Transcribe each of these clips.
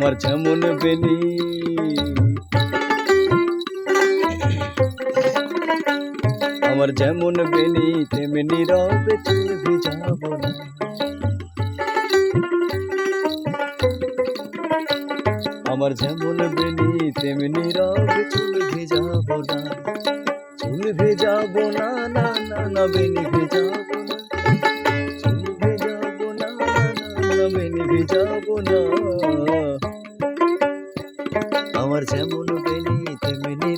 আমার যেমন বেনি আমার যেমন বেনি তেমনি রবে চুল ভিজাবো না। আমার যেমন বেনি তেমনি রবে চুল ভিজাবো না। চুল ভেজাবো না না না বেনি ভেজাবো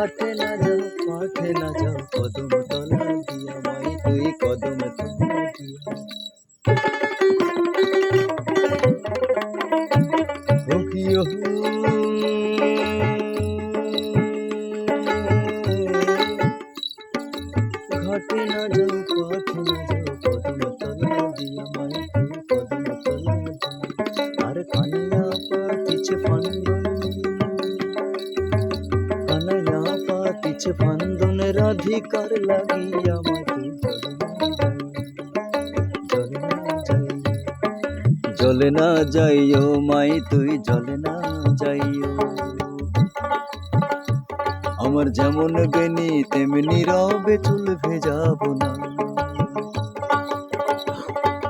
ঘাটে না যাও পাঠে না যাও, কদম তলা দিয়া মাই তুই কদম তলা দিয়া আর কানিয়া পাতিছে ফান্দন ফান্দনের অধিকার লাগিয়া মাটি জলে না যাইও মাই, তুই জলে না যাইও। আমার যেমন বেনি তেমনি রবে চুল ভেজাবো না।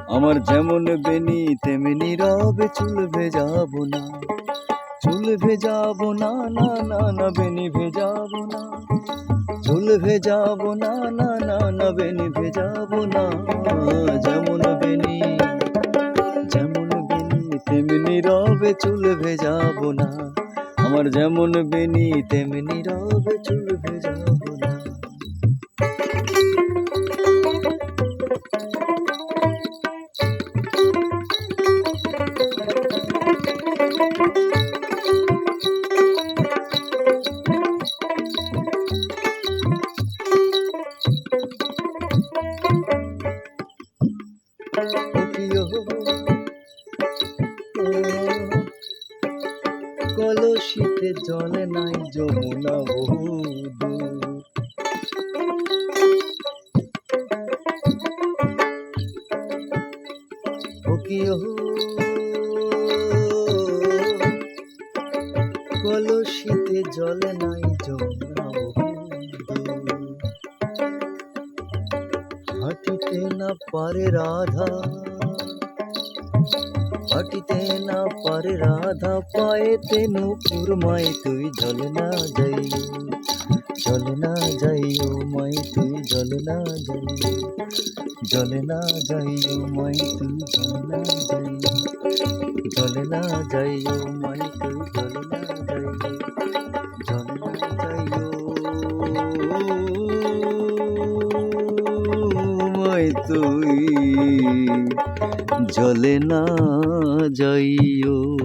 আমার যেমন বেনি তেমনি রবে চুল ভেজাবো না। চুল ভেজাবো না না না না, বেনি ভেজাবো না। চুল ভেজাবো না না না না, বেনি ভেজাবো না। যেমন বেনি যেমন বেনি, তেমনি রবে চুল ভেজাবো না। আমার যেমন বেনি, তেমনি রবে চুল ভেজাবো কলসিতে জলে নাই যমুনা বহু কলসিতে জলে নাই যমুনা না পারে রাধা। হাঁটিতে না পারে রাধা পায়ে তেনু কুরমাই তুই জল না যাই। জল না যাইও মাই, তুই জল না যাই। জল না যাইও মাই, তুই জল না যাই। জল না যাইও মাই, তুই জল না যাই। জল না যাইও মাই, তুই জলে না যাইও।